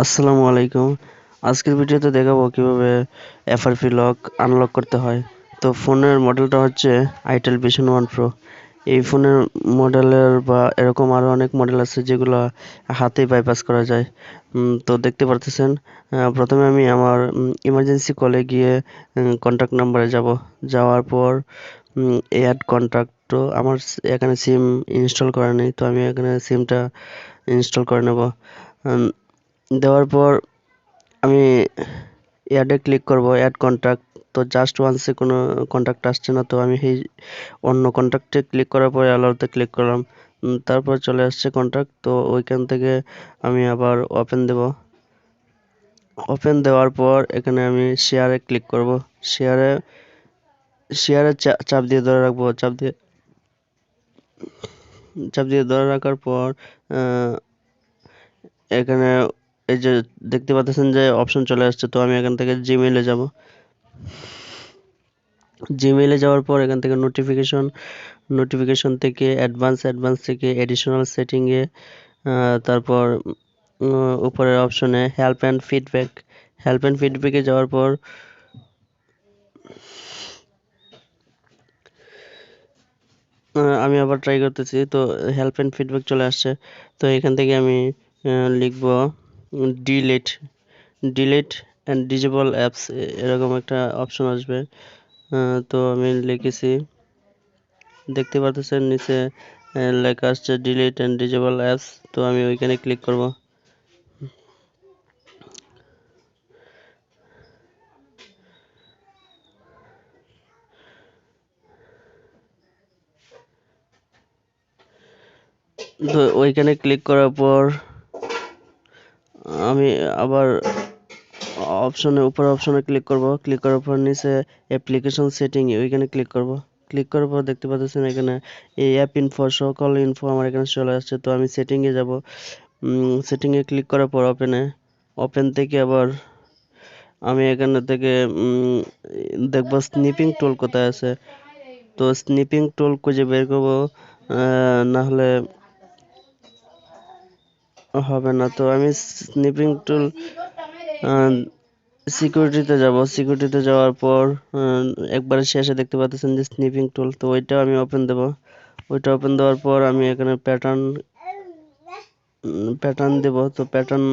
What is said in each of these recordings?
আসসালামু আলাইকুম। আজকের ভিডিওতে দেখাবো কীভাবে এফআরপি লক আনলক করতে হয়। তো ফোনের মডেলটা হচ্ছে আইটেল ভিশন ওয়ান প্রো এই ফোনের মডেলের বা এরকম আরও অনেক মডেল আছে যেগুলো হাতেই বাইপাস করা যায়। তো দেখতে পারতেছেন প্রথমে আমি আমার ইমার্জেন্সি কলে গিয়ে কন্ট্যাক্ট নাম্বারে যাব। যাওয়ার পর অ্যাড কন্ট্যাক্ট তো আমার এখানে সিম ইনস্টল করা নেই, তো আমি এখানে সিমটা ইনস্টল করে নেব। দেওয়ার পর আমি অ্যাডে ক্লিক করব অ্যাড কন্ট্যাক্ট তো জাস্ট ওয়ান্সে কোনো কন্ট্যাক্ট আসছে না, তো আমি সেই অন্য কন্ট্যাক্টে ক্লিক করার পরে অ্যালাউতে ক্লিক করলাম। তারপর চলে আসছে কন্ট্যাক্ট তো ওইখান থেকে আমি আবার ওপেন দেব। ওপেন দেওয়ার পর এখানে আমি শেয়ারে ক্লিক করব। শেয়ারে শেয়ারে চাপ দিয়ে ধরে রাখব। চাপ দিয়ে চাপ দিয়ে ধরে রাখার পর এখানে এই যে দেখতে পাচ্ছেন যে অপশন চলে আসছে, তো আমি এখান থেকে জিমেইলে যাব। জিমেইলে যাওয়ার পর এখান থেকে নোটিফিকেশন নোটিফিকেশন থেকে অ্যাডভান্স অ্যাডভান্স থেকে এডিশনাল সেটিংয়ে তারপর উপরের অপশনে help and feedback help and ফিডব্যাকে যাওয়ার পর আমি আবার ট্রাই করতেছি, তো হেল্প অ্যান্ড ফিডব্যাক চলে আসছে। তো এখান থেকে আমি লিখব delete delete and disable apps এরকম একটা অপশন আসবে। তো আমি লিখেছি, দেখতে পাচ্ছেন নিচে লেখা আসছে ডিলিট অ্যান্ড ডিজেবল অ্যাপস তো আমি ওইখানে ক্লিক করব। তো ওইখানে ক্লিক করার পর আমি আবার অপশনে উপর অপশনে ক্লিক করব। ক্লিক করার পর নিচে অ্যাপ্লিকেশন সেটিং ওইখানে ক্লিক করব। ক্লিক করার পর দেখতে পাচ্ছেন এখানে এই অ্যাপ ইনফো সকল ইনফো আমার এখানে চলে আসছে। তো আমি সেটিংয়ে যাব। সেটিংয়ে ক্লিক করার পর ওপেনে ওপেন থেকে আবার আমি এখানে থেকে দেখব স্নিপিং টুল কোথায় আছে। তো স্নিপিং টুল খুঁজে বের করব। না হলে হবে না। তো আমি স্নিপিং টুল সিকিউরিটিতে যাব। সিকিউরিটিতে যাওয়ার পর একবারে শেষে দেখতে পাচ্ছেন যে স্নিপিং টুল তো ওইটা আমি ওপেন দেব। ওইটা ওপেন দেওয়ার পর আমি এখানে প্যাটার্ন প্যাটার্ন দেব। তো প্যাটার্ন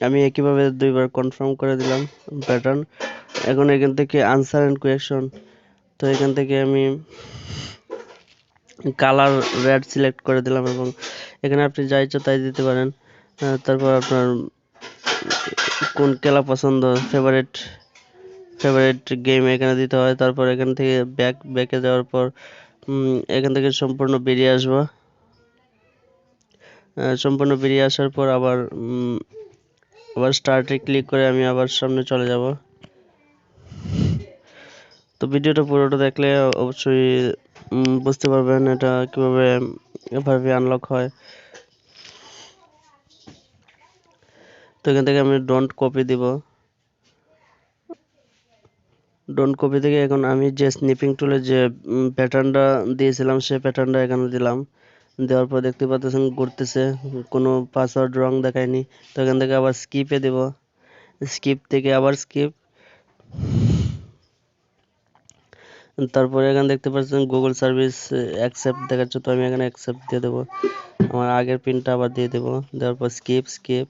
আমি একইভাবে দুইবার কনফার্ম করে দিলাম প্যাটার্ন এখন এখান থেকে আনসার অ্যান্ড কোয়েকশন তো এখান থেকে আমি কালার রেড সিলেক্ট করে দিলাম এবং এখানে আপনি যা ইচ্ছা তাই দিতে পারেন। তারপর আপনার কোন খেলা পছন্দ ফেভারিট ফেভারিট গেম এখানে দিতে হয়। তারপর এখান থেকে ব্যাক ব্যাকে যাওয়ার পর এখান থেকে সম্পূর্ণ বেরিয়ে আসব। সম্পূর্ণ বেরিয়ে আসার পর আবার আবার স্টার্টে ক্লিক করে আমি আবার সামনে চলে যাব। তো ভিডিওটা পুরোটা দেখলে অবশ্যই বুঝতে পারবেন এটা কীভাবে এভাবে আনলক হয়। তো এখান থেকে আমি ডোন্ট কপি দিব। ডোন্ট কপি থেকে এখন আমি যে স্নিপিং টুলে যে প্যাটার্নটা দিয়েছিলাম, সে প্যাটার্নটা এখানে দিলাম। দেওয়ার পর দেখতে পাচ্ছেন ঘুরতেছে, কোনো পাসওয়ার্ড রং দেখায়নি। তো এখান থেকে আবার স্কিপে দেব। স্কিপ থেকে আবার স্কিপ তারপরে এখানে দেখতে পাচ্ছেন গুগল সার্ভিস অ্যাকসেপ্ট দেখাচ্ছে। তো আমি এখানে অ্যাকসেপ্ট দিয়ে দেবো। আমার আগের পিনটা আবার দিয়ে দেবো। দেওয়ার পর স্কিপ স্কিপ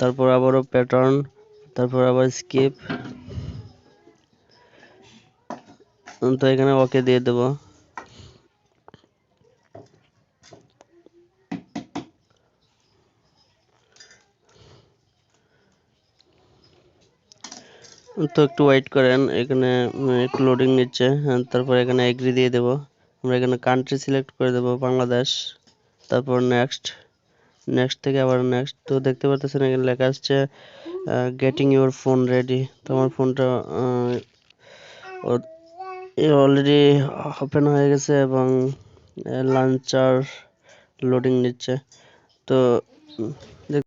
তারপর আবারও প্যাটার্ন তারপর আবার স্কিপ তো এখানে ওকে দিয়ে দেব। তো একটু ওয়েট করেন এখানে একটু লোডিং নিচ্ছে হ্যাঁ, তারপর এখানে এগ্রি দিয়ে দেব। আমরা এখানে কান্ট্রি সিলেক্ট করে দেব বাংলাদেশ তারপর নেক্সট নেক্সট থেকে আবার নেক্সট তো দেখতে পাচ্ছেন এখানে লেখা আসছে গেটিং ইউর ফোন রেডি তো আমার ফোনটা অলরেডি ওপেন হয়ে গেছে এবং লাঞ্চার লোডিং নিচ্ছে তো